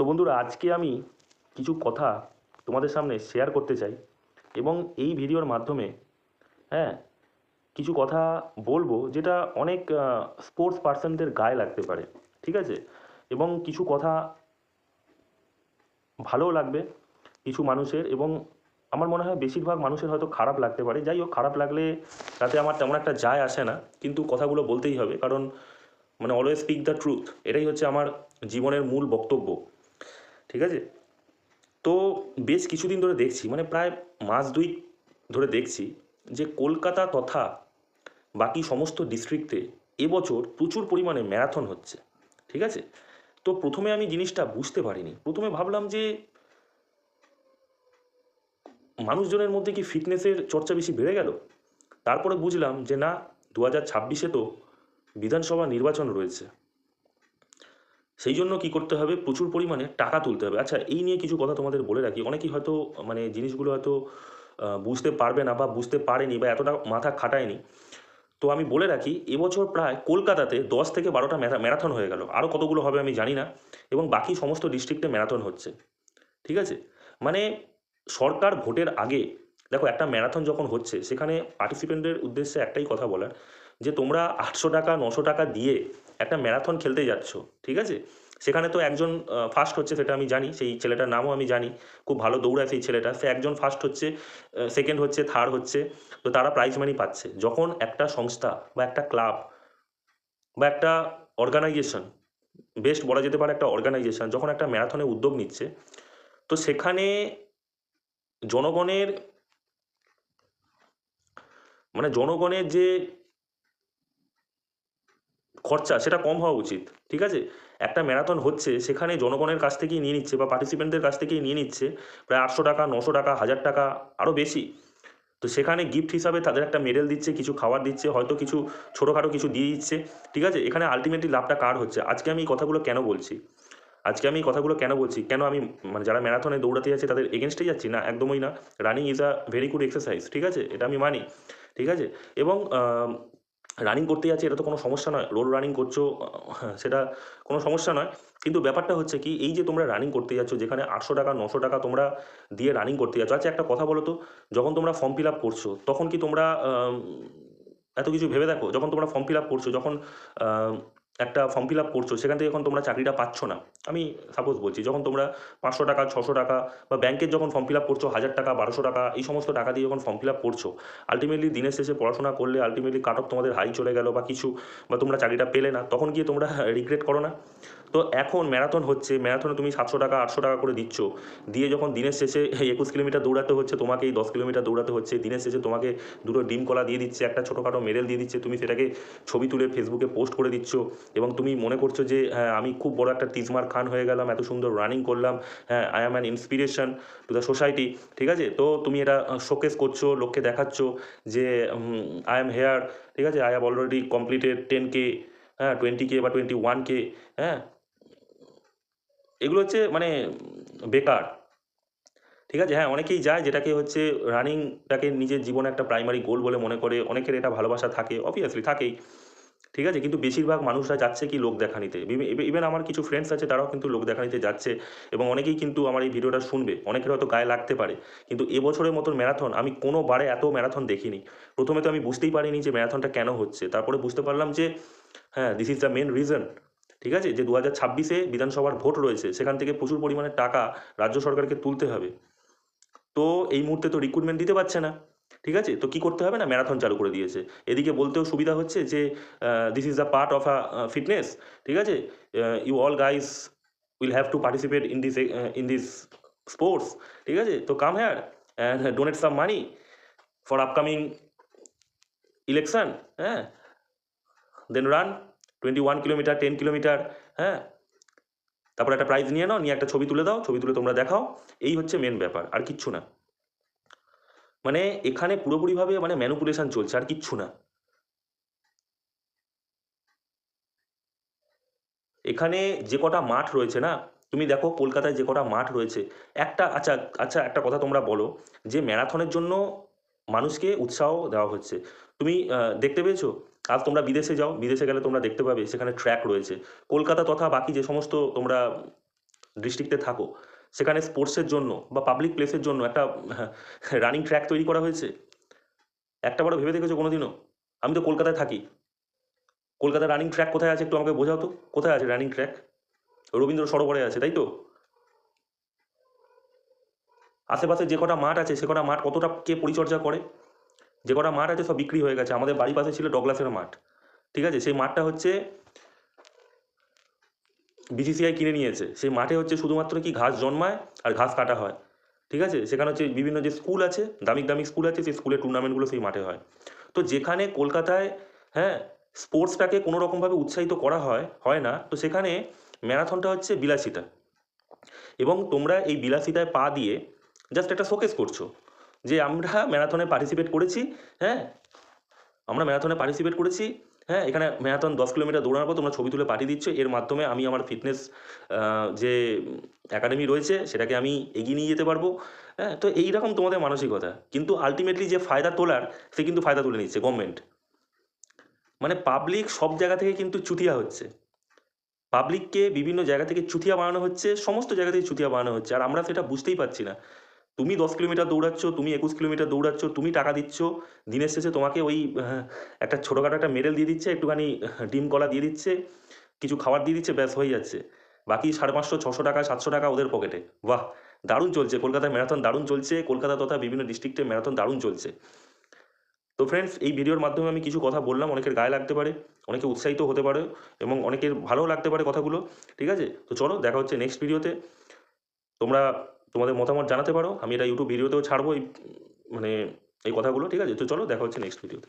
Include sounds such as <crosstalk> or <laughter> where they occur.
তো বন্ধুরা, আজকে আমি কিছু কথা তোমাদের সামনে শেয়ার করতে চাই এবং এই ভিডিওর মাধ্যমে হ্যাঁ কিছু কথা বলব যেটা অনেক স্পোর্টস পার্সনদের গায়ে লাগতে পারে, ঠিক আছে? এবং কিছু কথা ভালোও লাগবে কিছু মানুষের এবং আমার মনে হয় বেশিরভাগ মানুষের হয়তো খারাপ লাগতে পারে। যাই হোক, খারাপ লাগলে তাতে আমার তেমন একটা যায় আসে না, কিন্তু কথাগুলো বলতেই হবে। কারণ মানে অলওয়েজ স্পিক দ্য ট্রুথ এটাই হচ্ছে আমার জীবনের মূল বক্তব্য। ঠিক আছে? তো বেশ কিছুদিন ধরে দেখছি মানে প্রায় মাস দুই ধরে দেখছি যে কলকাতা তথা বাকি সমস্ত ডিস্ট্রিক্টে এবছর প্রচুর পরিমাণে ম্যারাথন হচ্ছে, ঠিক আছে? তো প্রথমে আমি জিনিসটা বুঝতে পারিনি। প্রথমে ভাবলাম যে মানুষজনের মধ্যে কি ফিটনেসের চর্চা বেশি বেড়ে গেল? তারপরে বুঝলাম যে না দু হাজার ছাব্বিশে তো বিধানসভা নির্বাচন রয়েছে। সেই জন্য কি করতে হবে? প্রচুর পরিমাণে টাকা তুলতে হবে। আচ্ছা এই নিয়ে কিছু কথা তোমাদের বলে রাখি। অনেকেই হয়তো মানে জিনিসগুলো হয়তো বুঝতে পারবে না বা বুঝতে পারেনি বা এতটা মাথা খাটায়নি। তো আমি বলে রাখি, এবছর প্রায় কলকাতাতে দশ থেকে বারোটা ম্যারাথন হয়ে গেল। আরও কতগুলো হবে আমি জানি না। এবং বাকি সমস্ত ডিস্ট্রিক্টে ম্যারাথন হচ্ছে। ঠিক আছে? মানে সরকার ভোটের আগে, দেখো একটা ম্যারাথন যখন হচ্ছে, সেখানে পার্টিসিপেন্টদের উদ্দেশ্যে একটাই কথা বলার, যে তোমরা আটশো টাকা, নশো টাকা দিয়ে একটা ম্যারাথন খেলতে যাচ্ছ, ঠিক আছে? সেখানে তো একজন ফার্স্ট হচ্ছে সেটা আমি জানি, সেই ছেলেটার নামও আমি জানি, খুব ভালো দৌড়ায় সেই ছেলেটা। সে একজন ফার্স্ট হচ্ছে সেকেন্ড হচ্ছে থার্ড হচ্ছে, তো তারা প্রাইজ মানি পাচ্ছে। যখন একটা সংস্থা বা একটা ক্লাব বা একটা অর্গানাইজেশন বেস্ট বলা যেতে পারে একটা অর্গানাইজেশন যখন একটা ম্যারাথনে উদ্যোগ নিচ্ছে, তো সেখানে জনগণের মানে জনগণের যে খরচা সেটা কম হওয়া উচিত, ঠিক আছে? একটা ম্যারাথন হচ্ছে, সেখানে জনগণের কাছ থেকেই নিয়ে নিচ্ছে বা পার্টিসিপেন্টদের কাছ থেকেই নিয়ে নিচ্ছে, প্রায় আটশো টাকা, নশো টাকা, হাজার টাকা আরও বেশি। তো সেখানে গিফট হিসাবে তাদের একটা মেডেল দিচ্ছে, কিছু খাবার দিচ্ছে, হয়তো কিছু ছোটোখাটো কিছু দিয়ে দিচ্ছে, ঠিক আছে? এখানে আলটিমেটলি লাভটা কার হচ্ছে? আজকে আমি এই কথাগুলো কেন বলছি? আজকে আমি এই কথাগুলো কেন বলছি? কেন আমি মানে যারা ম্যারাথনে দৌড়াতে যাচ্ছে, তাদের এগেনস্টেই যাচ্ছি? না, একদমই না। Running is a very good exercise ঠিক আছে? এটা আমি মানি, ঠিক আছে? এবং রানিং করতে যাচ্ছে এটা তো কোনো সমস্যা নয়। রোড রানিং করছ সেটা কোনো সমস্যা নয়। কিন্তু ব্যাপারটা হচ্ছে কি, এই যে তোমরা রানিং করতে যাচ্ছ, যেখানে আটশো টাকা, নশো টাকা তোমরা দিয়ে রানিং করতে যাচ্ছ। আচ্ছা একটা কথা বলো তো, যখন তোমরা ফর্ম ফিল আপ করছ, তখন কি তোমরা এত কিছু ভেবে দেখো? যখন তোমরা ফর্ম ফিল আপ করছ, যখন একটা ফর্ম ফিল আপ করছ, সেখান থেকে যখন তোমরা চাকরিটা পাচ্ছ না। আমি সাপোজ বলছি, যখন তোমরা পাঁচশো টাকা, ছশো টাকা বা ব্যাংকের যখন ফর্ম ফিল আপ করছ, হাজার টাকা, বারোশো টাকা, এই সমস্ত টাকা দিয়ে যখন ফর্ম ফিল আপ করছ আলটিমেটলি দিনের শেষে পড়াশোনা করলে আলটিমেটলি কাট অফ তোমাদের হাই চলে গেল বা কিছু বা তোমরা চাকরিটা পেলে না, তখন গিয়ে তোমরা <laughs> রিগ্রেট করো না। তো এখন ম্যারাথন হচ্ছে ম্যারাথনে তুমি সাতশো টাকা, আটশো টাকা করে দিচ্ছ। দিয়ে যখন দিনের শেষে একুশ কিলোমিটার দৌড়াতে হচ্ছে, তোমাকে এই দশ কিলোমিটার দৌড়াতে হচ্ছে, দিনের শেষে তোমাকে দুটো ডিম কলা দিয়ে দিচ্ছে, একটা ছোটোখাটো মেডেল দিয়ে দিচ্ছে, তুমি সেটাকে ছবি তুলে ফেসবুকে পোস্ট করে দিচ্ছ এবং তুমি মনে করছ যে হ্যাঁ আমি খুব বড় একটা তিজমার খান হয়ে গেলাম, এত সুন্দর রানিং করলাম হ্যাঁ I am an inspiration to the society ঠিক আছে? তো তুমি এটা শোকেস করছ, লোককে দেখাচ্ছ যে আই এম হেয়ার ঠিক আছে? I have already completed ten K হ্যাঁ টোয়েন্টি কে বা টোয়েন্টি ওয়ান কে হ্যাঁ? এগুলো হচ্ছে মানে বেকার। ঠিক আছে? হ্যাঁ অনেকেই যায় যেটাকে হচ্ছে রানিংটাকে নিজের জীবনে একটা প্রাইমারি গোল বলে মনে করে। অনেকের এটা ভালোবাসা থাকে অবভিয়াসলি থাকেই। ঠিক আছে? কিন্তু বেশিরভাগ মানুষরা যাচ্ছে কি লোক দেখানিতে। ইভেন আমার কিছু ফ্রেন্ডস আছে, তারাও কিন্তু লোক দেখানিতে যাচ্ছে এবং অনেকেই কিন্তু আমার এই ভিডিওটা শুনবে। অনেকের হয়তো গায়ে লাগতে পারে। কিন্তু এবছরের মতন ম্যারাথন আমি কোনো বারে এত ম্যারাথন দেখিনি। প্রথমে তো আমি বুঝতেই পারিনি যে ম্যারাথনটা কেন হচ্ছে। তারপরে বুঝতে পারলাম যে হ্যাঁ this is the main reason ঠিক আছে? যে দু হাজার ছাব্বিশে বিধানসভার ভোট রয়েছে, সেখান থেকে প্রচুর পরিমাণে টাকা রাজ্য সরকারকে তুলতে হবে। তো এই মুহূর্তে তো রিক্রুটমেন্ট দিতে পারছে না, ঠিক আছে? তো কি করতে হবে না? ম্যারাথন চালু করে দিয়েছে। এদিকে বলতেও সুবিধা হচ্ছে যে this is the part of a fitness ঠিক আছে? You all guys will have to participate in this in this sports ঠিক আছে? তো come here and donate some money for upcoming election হ্যাঁ? Then run twenty one kilometre ten kilometre হ্যাঁ? তারপর একটা prize নিয়ে নাও, নিয়ে একটা ছবি তুলে দাও, ছবি তুলে তোমরা দেখাও। এই হচ্ছে মেন ব্যাপার, আর কিচ্ছু না। মানে এখানে পুরোপুরিভাবে মানে ম্যানুপুলেশন চলছে, আর কিচ্ছু না। এখানে যে কটা মাঠ রয়েছে না, তুমি দেখো কলকাতায় যে কটা মাঠ রয়েছে। একটা আচ্ছা আচ্ছা একটা কথা তোমরা বলো, যে ম্যারাথনের জন্য মানুষকে উৎসাহ দেওয়া হচ্ছে। তুমি দেখতে পেয়েছ? আজ তোমরা বিদেশে যাও, বিদেশে গেলে তোমরা দেখতে পাবে সেখানে ট্র্যাক রয়েছে। কলকাতা তথা বাকি যে সমস্ত তোমরা ডিস্ট্রিক্টে থাকো, সেখানে স্পোর্টসের জন্য বা পাবলিক প্লেসের জন্য একটা রানিং ট্র্যাক তৈরি করা হয়েছে। একটা বারও ভেবে দেখেছ কোনো দিনও আমি তো কলকাতায় থাকি। কলকাতায় রানিং ট্র্যাক কোথায় আছে একটু আমাকে বোঝাও তো। কোথায় আছে রানিং ট্র্যাক রবীন্দ্র সরোবরে আছে, তাই তো? আশেপাশে যে কটা মাঠ আছে, সে কটা মাঠ কতটা কে পরিচর্যা করে? যে কটা মাঠ আছে সব বিক্রি হয়ে গেছে। আমাদের বাড়ির পাশে ছিল ডগলাসের মাঠ। ঠিক আছে? সেই মাঠটা হচ্ছে বিসিসিআই কিনে নিয়েছে। সেই মাঠে হচ্ছে শুধুমাত্র কি ঘাস জন্মায় আর ঘাস কাটা হয়। ঠিক আছে? সেখানে হচ্ছে বিভিন্ন যে স্কুল আছে দামি দামি স্কুল আছে, সেই স্কুলের টুর্নামেন্টগুলো সেই মাঠে হয়। তো যেখানে কলকাতায় হ্যাঁ স্পোর্টসটাকে কোনো রকমভাবে উৎসাহিত করা হয় হয় না, তো সেখানে ম্যারাথনটা হচ্ছে বিলাসিতা। এবং তোমরা এই বিলাসিতায় পা দিয়ে জাস্ট একটা শোকেস করছ। যে আমরা ম্যারাথনে পার্টিসিপেট করেছি হ্যাঁ? আমরা ম্যারাথনে পার্টিসিপেট করেছি হ্যাঁ? এখানে ম্যারাথন দশ কিলোমিটার দৌড়ানোর পর তোমরা ছবি তুলে পাঠিয়ে দিচ্ছ। এর মাধ্যমে আমি আমার ফিটনেস যে একাডেমি রয়েছে, সেটাকে আমি এগিয়ে নিয়ে যেতে পারব হ্যাঁ? তো এইরকম তোমাদের মানসিকতা। কিন্তু আলটিমেটলি যে ফায়দা তোলার, সে কিন্তু ফায়দা তুলে নিচ্ছে গভর্নমেন্ট মানে পাবলিক সব জায়গা থেকে কিন্তু চুতিয়া হচ্ছে। পাবলিককে বিভিন্ন জায়গা থেকে চুতিয়া বানানো হচ্ছে, সমস্ত জায়গা থেকে চুতিয়া বানানো হচ্ছে। আর আমরা সেটা বুঝতেই পারছি না। তুমি দশ কিলোমিটার দৌড়াচ্ছ, তুমি একুশ কিলোমিটার দৌড়াচ্ছ, তুমি টাকা দিচ্ছ, দিনের শেষে তোমাকে ওই একটা ছোটোখাটো একটা মেডেল দিয়ে দিচ্ছে, একটুখানি ডিম কলা দিয়ে দিচ্ছে, কিছু খাবার দিয়ে দিচ্ছে, ব্যাস হয়ে যাচ্ছে। বাকি সাড়ে পাঁচশো, ছশো টাকা, সাতশো টাকা ওদের পকেটে বাহ, দারুণ চলছে। কলকাতায় ম্যারাথন দারুণ চলছে, কলকাতা তথা বিভিন্ন ডিস্ট্রিক্টে ম্যারাথন দারুণ চলছে। তো ফ্রেন্ডস এই ভিডিওর মাধ্যমে আমি কিছু কথা বললাম, অনেকের গায়ে লাগতে পারে, অনেকে উৎসাহিত হতে পারে এবং অনেকের ভালোও লাগতে পারে কথাগুলো, ঠিক আছে? তো চলো, দেখা হচ্ছে নেক্সট ভিডিওতে তোমরা তোমাদের মতামত জানাতে পারো। আমি এটা ইউটিউব ভিডিওতেও ছাড়বো এই মানে এই কথাগুলো, ঠিক আছে? তো চলো, দেখা হচ্ছে নেক্সট ভিডিওতে